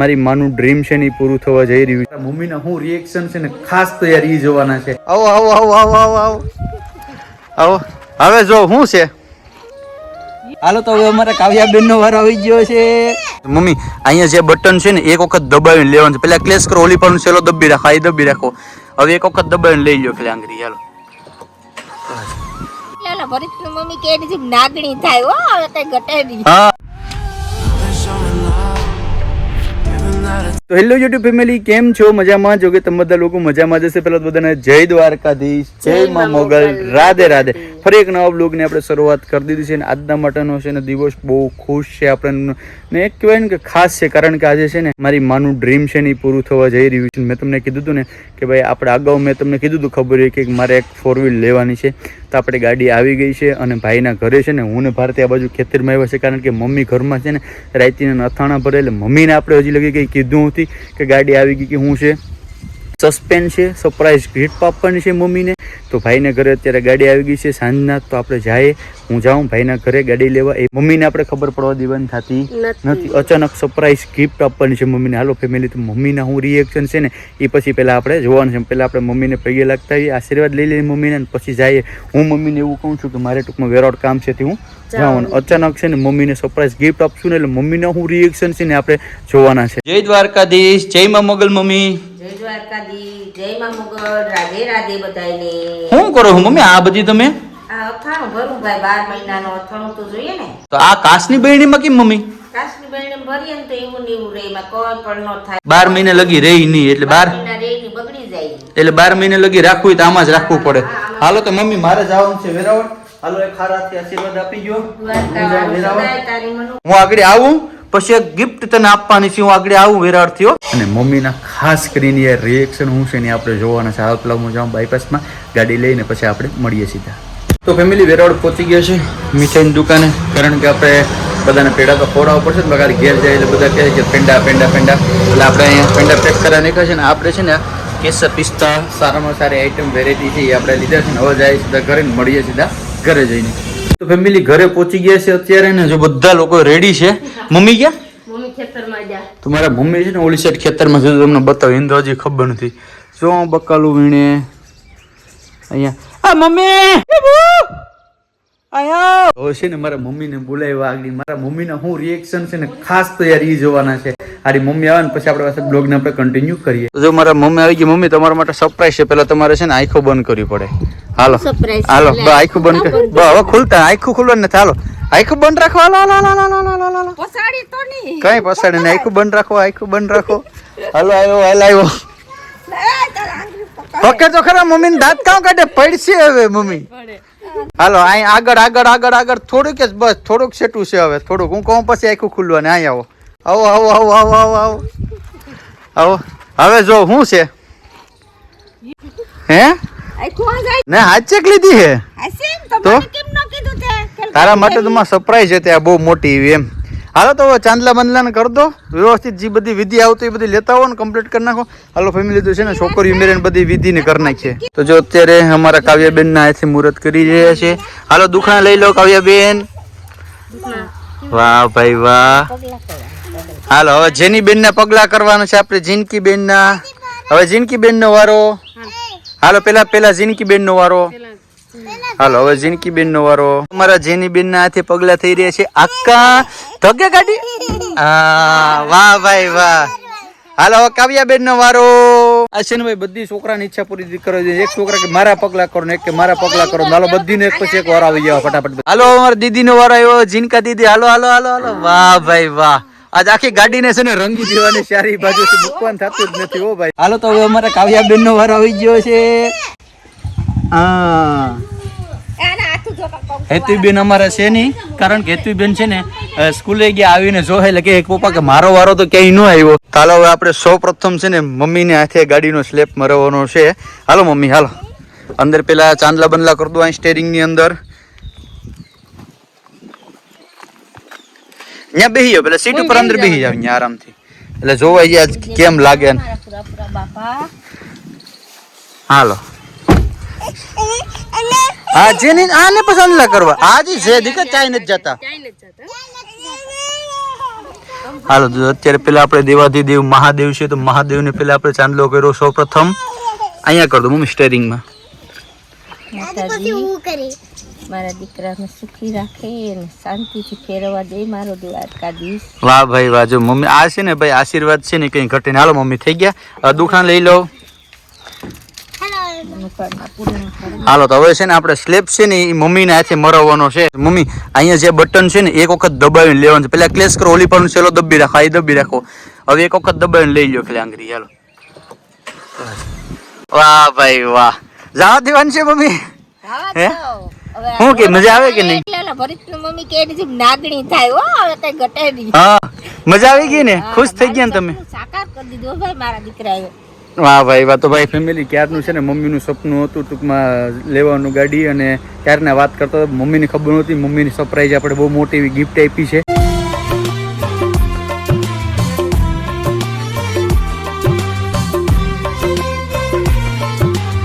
મારી માનું ડ્રીમ છે ને પૂરું થવા જઈ રહ્યું છે. મમ્મીના હું રિએક્શન છે ને ખાસ તો યાર ઈ જોવાના છે. આવો આવો આવો આવો આવો આવો. આવો. હવે જો શું છે? હાલો તો હવે અમારા કાવ્યાબેન નો વાર આવી ગયો છે. મમ્મી અહીંયા જે બટન છે ને એક વખત દબાવીને લેવાનું છે. પેલા ક્લેશ કરો ઓલી પણ છેલો દબી રાખો આ દબી રાખો. હવે એક વખત દબાવીને લઈ લો પેલા આંગરી હાલો. પેલા મમ્મી કે નાગણી થાય હો હવે કઈ ઘટે નહીં હા. તો હેલો યુટ્યુબ ફેમિલી કેમ છો? મજામાં? જો કે તમે બધા લોકો મજામાં જશે પેલા તો બધાને જય દ્વારકાધીશ જય મા મોગલ. રાધે રાધે. ફરી એક નવા બ્લોગની આપણે શરૂઆત કરી દીધી છે અને આજના માટેનો છે ને દિવસ બહુ ખુશ છે. આપણે ને એક કહેવાય ને કે ખાસ છે, કારણ કે આજે છે ને મારી માનું ડ્રીમ છે ને એ પૂરું થવા જઈ રહ્યું છે. મેં તમને કીધું હતું ને કે ભાઈ આપણે અગાઉ મેં તમને કીધું હતું ખબર હોય કે મારે એક ફોર વ્હીલ લેવાની છે. તો આપણે ગાડી આવી ગઈ છે અને ભાઈના ઘરે છે ને હું ને ભારતી આ બાજુ ખેતરમાં આવ્યા છે, કારણ કે મમ્મી ઘરમાં છે ને રાઈતીના અથાણા ભરે એટલે મમ્મીને આપણે હજી લગી કંઈ કીધું નથી કે ગાડી આવી ગઈ કે હું છે. સસ્પેન્સ છે સરપ્રાઈઝ ભેટ આપવાની છે મમ્મીને. તો ભાઈને ઘરે અત્યારે ગાડી આવી ગઈ છે સાંજના તો આપણે જઈએ. હું જાઉં ભાઈના ઘરે ગાડી લેવા. એ મમ્મીને આપણે ખબર પડવા દેવાની થતી નથી. અચાનક સરપ્રાઈઝ ગિફ્ટ આપવાની છે મમ્મીને. હાલો ફેમિલી તો મમ્મીના હું રિએક્શન છે ને એ પછી પહેલાં આપણે જોવાનું છે. પહેલાં આપણે મમ્મીને પૈયે લાગતા આવીએ આશીર્વાદ લઈ લઈએ મમ્મીને અને પછી જઈએ. હું મમ્મીને એવું કહું છું કે મારે ટૂંકમાં વેરાઉટ કામ છે તે હું જાઉં. અને અચાનક છે ને મમ્મીને સરપ્રાઈઝ ગિફ્ટ આપશું ને એટલે મમ્મીના હું રિએક્શન છે ને આપણે જોવાના છે. જય દ્વારકાધીશ જય મા મોગલ મમ્મી. જય દ્વારકાધી જય માં મુગલ રાધે રાધે બધાયને. શું કરો છો મમ્મી? આ બધી તમે? આ અથાણું ભરું ભાઈ બાર મહિનાનો અથાણું તો જોઈએ ને. તો આ કાચની બહેણીમાં કેમ મમ્મી? કાચની બહેને ભરીએ ને તો એવું ને એવું રહે એમાં કોઈ પણ ન થાય. બાર મહિને લગી રહી નહીં એટલે બાર મહિના રહે ને બગડી જાય. એટલે બાર મહિને લગી રાખવું તો આમાં જ રાખવું પડે. હાલો તો મમ્મી મારે જવાનું છે વેરાવળ. હાલો એક હારાથી આશીર્વાદ આપી ગયો હું આગળ આવું પછી એક ગિફ્ટ તને આપવાની છે હું આગળ આવું વેરાવળ થયો અને મમ્મીના ખાસ કરીને યાર રિએક્શન હું છે ને આપણે જોવાના છે. હાલ પેલા હું જાઉં બાયપાસમાં ગાડી લઈને પછી આપણે મળીએ સીધા. તો ફેમિલી વેરાવળ પહોંચી ગયા છે. મીઠાઈની દુકાને, કારણ કે આપણે બધાને પેડા તો ખવડાવવા પડશે ને બગાડ ઘેર જાય એટલે બધા કહે છે પેંડા પેંડા પેંડા. એટલે આપણે અહીંયા પેંડા પેક કરવા નીકળે છે ને, આપણે છે ને કેસર પિસ્તા, સારામાં સારી આઈટમ વેરાયટી છે એ આપણે લીધા છે ને, હવે જાય સીધા ઘરે મળીએ સીધા ઘરે જઈને. તો ફેમિલી ઘરે પહોંચી ગયા છે અત્યારે ને, જો બધા લોકો રેડી છે. મમ્મી જા તમારા મમ્મી છે ને ઓલી સાઈડ ખેતરમાં છે તમને બતાવી એને તો હજી ખબર નથી. જો બકાલું વીણે. અહીંયા. આ મમ્મી! હવે છે ને મારા મમ્મીને બોલાવ્યા આગળ. મારા મમ્મીના હું રિએક્શન છે ને ખાસ તો યાર ઈ જોવાના છે. આરી મમ્મી આવે ને પછી આપણે પાસે બ્લોગને આપણે કન્ટિન્યુ કરીએ. તો જો મારા મમ્મી આવી ગઈ. મમ્મી તમારા માટે સરપ્રાઈઝ છે. પેલા તમારે છે ને આંખો બંધ કરવી પડે. હાલો. હાલો આખું બંધ હવે ખુલતા આંખું ખુલવા ને હાલો. આંખું બંધ રાખો. હાલો હાલો હાલો હાલો હાલો હાલો હાલો. પસાડી તો નહીં. કઈ પસાડે નહીં. આખું બંધ રાખો આખું બંધ રાખો. હાલો આવ્યો હાલ આવ્યો પકે તો ખરા મમ્મી દાંત કામ કાઢે? પડશે હવે મમ્મી. હાલો અહીં આગળ આગળ આગળ આગળ. થોડુંક જ બસ થોડુંક સેટું છે હવે થોડુંક. હું કહું પછી આખું ખુલ્લું ને અહીં આવો. આવો આવો આવો આવો આવો આવો. આવો. હવે જો શું છે? હે? ને હાથ ચેક લીધી હે? તો તો? કેમ ન કીધું તે? તારા માટે તો માં સરપ્રાઈઝ હતી આ બહુ મોટી એવી એમ. હાલો તો ચાંદલા બંદલા કર દો. વ્યવસ્થિત જે બધી વિધિ આવતી એ બધી લેતા આવો ને કમ્પ્લીટ કરી નાખો. હાલો ફેમિલી તો છે ને છોકરીઓ મેરે બધી વિધિ ને કરી નાખીએ. તો જો અત્યારે અમારા કાવ્યાબેન ના હાથે મુહૂર્ત કરી રહ્યા છે. હાલો દુખણા લઈ લો કાવ્યાબેન. વાહ ભાઈ વાહ. હાલો હવે જેની બેન ના પગલા કરવાના છે આપણે જીનકી બેન ના હવે જીનકી બેન નો વારો. હાલો પેલા પેલા જિંદગી બેન નો વારો હાલો હવે જીનકી બેન નો વારો. અમારા જેની બેન ના હાથે પગલા થઈ રહ્યા છે. આખા ધોગે કાઢી હા વાહ ભાઈ વાહ. હાલો કાવ્યા બેન નો વારો. આ ભાઈ બધી છોકરાની ઈચ્છા પૂરી કરવી જોઈએ એક છોકરા કે મારા પગલા કરો ને એક કે મારા પગલા કરો. હાલો બધી ને એક પછી એક વાર આવી જાવ ફટાફટ. હાલો અમારા દીદી નો વારો આવ્યો જીનકા દીદી. હાલો હાલો હાલો હાલો. વાહ ભાઈ વાહ. આજ આખી ગાડીને છે ને રંગી દેવાની સારી બાજુથી મૂકવાનું થતું જ નથી હો ભાઈ. હાલો તો હવે અમારા કાવ્યા બેન નો વારો આવી ગયો છે. હા. હેતુબેન અમારા છે નહીં કારણ કે હેતુબેન છે ને સ્કૂલે ગયા આવીને જોહે એટલે કે પપ્પા કે મારો વારો તો ક્યાંય ન આવ્યો. હાલો હવે આપણે સૌ પ્રથમ છે ને મમ્મીને હાથે ગાડીનો સ્લેપ મરવાનો છે. હાલો મમ્મી હાલો. અંદર પેલા ચાંદલા બંદલા કરી દો અહીં સ્ટેરિંગની અંદર. ત્યાં બેસી જાવ પેલા સીટ ઉપર અંદર બેસી જાવ અહીંયા આરામથી. એટલે જોવા આજ કેમ લાગે ને. હાલો. હા જેની આને પસંદ ના કરવા. આજે છે દીકરા ચાઈ નથી જતા. હાલો અત્યારે પેલા આપણે દેવાધિદેવ મહાદેવ છે તો મહાદેવને પેલા આપણે ચાંદલો કર્યો સૌ પ્રથમ અહીંયા કરી દો મમ્મી સ્ટેરિંગમાં મારા દીકરાને સુખી રાખે અને શાંતિથી ફેરવા દે મારો દ્વારકાધીશ. વાહ ભાઈ વાહ જો મમ્મી આ છે ને ભાઈ આશીર્વાદ છે ને કંઈ ઘટે ને હાલો મમ્મી થઈ ગયા. દુખાણ લઈ લો. હાલો તો હવે છે ને આપણે સ્લેબ છે ને એ મમ્મીને હાથે મરવવાનો છે. મમ્મી અહીંયા જે બટન છે ને એક વખત દબાવીને લેવાનું છે. પેલા ક્લેશ કરો ઓલી પર છેલ્લો દબી રાખો આ દબી રાખો. હવે એક વખત દબાવીને લઈ લો પેલા આંગરી હાલો. વાહ ભાઈ વાહ. જવા દેવાનું છે મમ્મી. ખાવા હે? કે, મજા આવે કે નહીં? એટલે ભરતની મમ્મી કે એની જેમ નાગણી થાય હો હવે કઈ ઘટે નહીં. હા મજા આવી ગઈ ને? ખુશ થઈ ગયા ને તમે? સપનું સાકાર કરી દીધો ભાઈ મારા દીકરાએ. વાહ ભાઈ વાહ તો ભાઈ ફેમિલી ક્યારનું છે ને? મમ્મીનું સપનું હતું ટૂંકમાં લેવાનું ગાડી અને ક્યારના વાત કરતા હતા મમ્મીને ખબર નહોતી મમ્મીની સરપ્રાઈઝ આપણે બહુ મોટી એવી ગિફ્ટ આપી છે.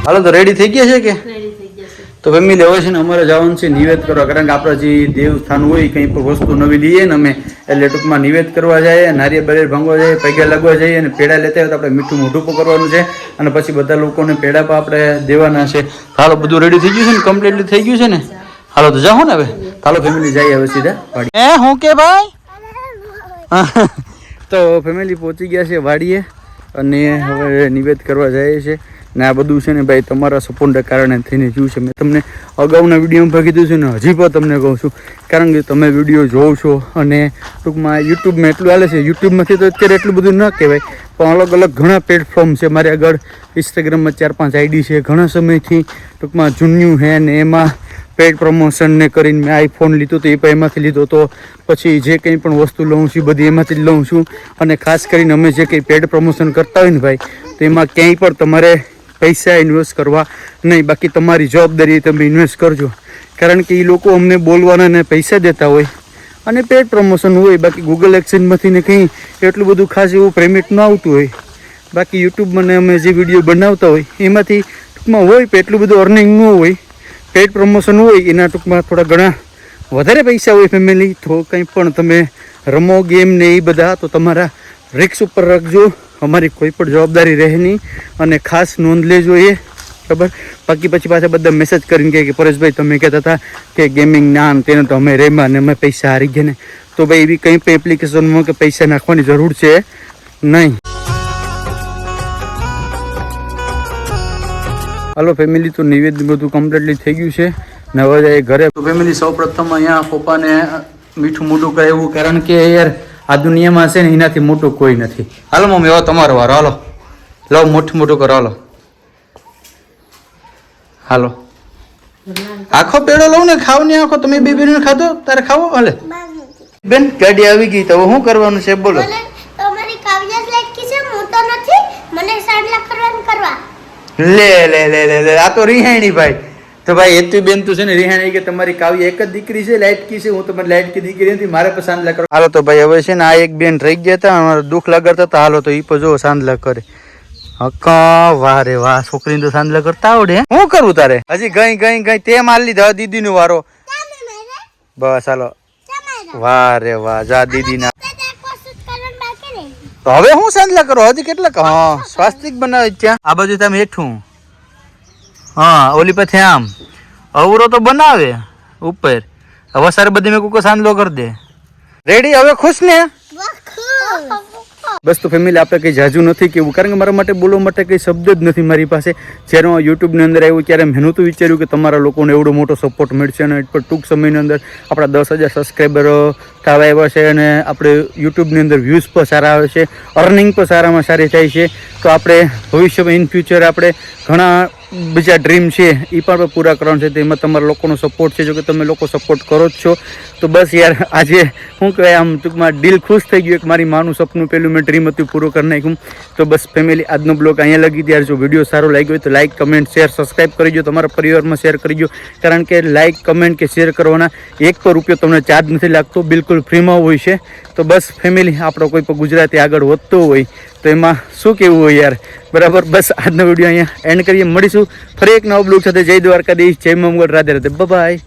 હાલો તો રેડી થઈ ગયા છે કે? તો ફેમિલી હવે છે ને અમારે જવાનું છે નિવેદ કરવા. કારણ કે આપણા જે દેવસ્થાન હોય કંઈ પણ વસ્તુ નવી લઈએ ને અમે એટલે ટૂંકમાં નિવેદ કરવા જઈએ નારિયેળ બારિયેળ ભાંગવા જઈએ પૈગા લગવા જઈએ અને પેડા લેતા હોય તો આપણે મીઠું મોઢું પણ કરવાનું છે. અને પછી બધા લોકોને પેડા પણ આપણે દેવાના છે. હાલો બધું રેડી થઈ ગયું છે ને? કમ્પ્લીટલી થઈ ગયું છે ને? હાલો તો જાઓ ને હવે. હાલો ફેમિલી જઈએ હવે સીધા એ હું કે ભાઈ? તો ફેમિલી પહોંચી ગયા છે વાડીએ અને હવે નિવેદ કરવા જાય છે. ને આ બધું છે ને ભાઈ તમારા સપોર્ટને કારણે થઈને જોયું છે. મેં તમને અગાઉના વિડીયોમાં ભાગી દીધું છે ને હજી પણ તમને કહું છું, કારણ કે તમે વીડિયો જોવો છો અને ટૂંકમાં યુટ્યુબમાં એટલું હાલે છે, યુટ્યુબમાંથી તો અત્યારે એટલું બધું ન કહેવાય, પણ અલગ અલગ ઘણા પ્લેટફોર્મ છે. મારી આગળ ઇન્સ્ટાગ્રામમાં ચાર પાંચ આઈડી છે. ઘણા સમયથી ટૂંકમાં જૂન્યું છે ને એમાં પેડ પ્રમોશન ને કરીને મેં આઈફોન લીધો તો એ પણ એમાંથી લીધો તો પછી જે કંઈ પણ વસ્તુ લઉં છું બધી એમાંથી જ લઉં છું. અને ખાસ કરીને અમે જે કંઈ પેડ પ્રમોશન કરતા હોય ને ભાઈ, તો એમાં ક્યાંય પણ તમારે પૈસા ઇન્વેસ્ટ કરવા નહીં, બાકી તમારી જવાબદારી તમે ઇન્વેસ્ટ કરજો. કારણ કે એ લોકો અમને બોલવાના ને પૈસા દેતા હોય અને પેડ પ્રમોશન હોય, બાકી ગૂગલ એક્સચેન્જમાંથી ને કંઈ એટલું બધું ખાસ એવું પેમેન્ટ ન આવતું હોય. બાકી યુટ્યુબમાં અમે જે વીડિયો બનાવતા હોય, એમાંથી ટૂંકમાં હોય એટલું બધું અર્નિંગ ન હોય. પેડ પ્રમોશન હોય, એના ટૂંકમાં થોડા ઘણા વધારે પૈસા હોય ફેમિલી તો કંઈ પણ તમે રમો ગેમ ને એ બધા, તો તમારા રિક્સ ઉપર રાખજો. અમારી કોઈ પણ જવાબદારી રહે નહીં. અને ખાસ નોંધ લેજો એ, ખબર? બાકી પછી પાછા બધા મેસેજ કરીને કહે કે, પરેશભાઈ, તમે કહેતા હતા કે ગેમિંગ ના તેને તો અમે રેમાં અને અમે પૈસા હારી ગયા ને. તો ભાઈ, એવી કંઈ પણ એપ્લિકેશનમાં કે પૈસા નાખવાની જરૂર છે? નહીં. હાલો ફેમિલી તો નિવેદન બધું કમ્પ્લીટલી થઈ ગયું છે. નવા જાય ઘરે તો ફેમિલી સૌ પ્રથમ અહીંયા પપ્પાને મીઠું મોટું કરે એવું, કારણ કે યાર આ દુનિયામાં છે ને એનાથી મોટું કોઈ નથી. હાલો મમ્મી હવે તમારો વારો. હાલો. લો મોટું મોટું કરો હાલો. હાલો. આખો પેડો લઉં ને ખાવ ને આખો. તમે બે બેન ખાધો તારે ખાવો? હાલે. બેન ગાડી આવી ગઈ તો શું કરવાનું છે? બોલો. તમારી કાવ્ય લાઈક છે મોટો નથી. મને સાડલા કરવાનું કરવા. લે લે લે લે લે. આ તો રિહાણી ભાઈ. તો ભાઈ, હેતુ બેન તો છે ને રિહાણી કે તમારી કાવ્ય એક જ દીકરી છે લાઈટ કી છે, હું તમારી લાઈટ કી દીકરી નથી, મારે પણ સાંદલા કરો હાલો તો ભાઈ, હવે છે ને આ એક બેન રહી ગયા હતા, અમારે દુઃખ લગાડતા હતા, હાલો તો ઈ પણ જો સાંદલા કરે. હકા, વાહ રે વાહ, છોકરીને તો સાંદલા કરતા આવડે શું હું કરું તારે? હજી ગઈ ગઈ ગઈ, તે માર લીધા દીદી નો વારો. બસ, હાલો. વાહ રે વાહ, જા દીદી ના હવે હું સાંજલા કરો? હજી કેટલા હા, સ્વાસ્તિક બનાવે ત્યાં? આ બાજુ તમે હેઠું. હા, ઓલી પછી આમ. અવરો તો બનાવે ઉપર. હવે સર બધી મેં કુકો સાંદલો કરી દે. રેડી હવે ખુશ ને? બસ તો ફેમિલી આપણે કંઈ જાજુ નથી કેવું કારણ કે મારા માટે બોલવા માટે કંઈ શબ્દ જ નથી મારી પાસે. જ્યારે હું યુટ્યુબની અંદર આવ્યું, ત્યારે મેં નહોતું વિચાર્યું કે તમારા લોકોને એવડો મોટો સપોર્ટ મળશે અને પણ ટૂંક સમયની અંદર આપણા દસ હજાર સબસ્ક્રાઈબરો થવા આવ્યા છે અને આપણે યુટ્યુબની અંદર વ્યૂઝ પણ સારા આવે છે અર્નિંગ પણ સારામાં સારી થાય છે. તો આપણે ભવિષ્યમાં ઇન ફ્યુચર આપણે ઘણા બીજા ડ્રીમ છે એ પણ પૂરા કરવાનું છે. તેમાં તમારા લોકોનો સપોર્ટ છે, જો કે તમે લોકો સપોર્ટ કરો જ છો. તો બસ યાર, આજે શું કહેવાય આમ ટૂંકમાં દિલ ખુશ થઈ ગયું એક મારી માનું સપનું પહેલું મેં ડ્રીમ હતું પૂરું કરી નાખ્યું. તો બસ ફેમિલી આજનો બ્લોગ અહીંયા લગી ત્યારે જો વીડિયો સારો લાગ્યો હોય તો લાઇક કમેન્ટ શેર સબસ્ક્રાઈબ કરી દો. તમારા પરિવારમાં શેર કરી દો. કારણ કે લાઇક કમેન્ટ કે શેર કરવાના એક પર રૂપિયો તમને ચાર્જ નથી લાગતો. બિલકુલ ફ્રીમાં હોય છે. તો બસ ફેમિલી આપણો કોઈ પણ ગુજરાતી આગળ વધતો હોય, તો એમાં શું કહેવું હોય યાર? બરાબર? બસ આજનો વીડિયો અહીંયા એન્ડ કરીએ. મળીશું ફરી એક નવો બ્લોગ સાથે. જય દ્વારકાધીશ. જય મમગઢ રાધે રાધે. બાય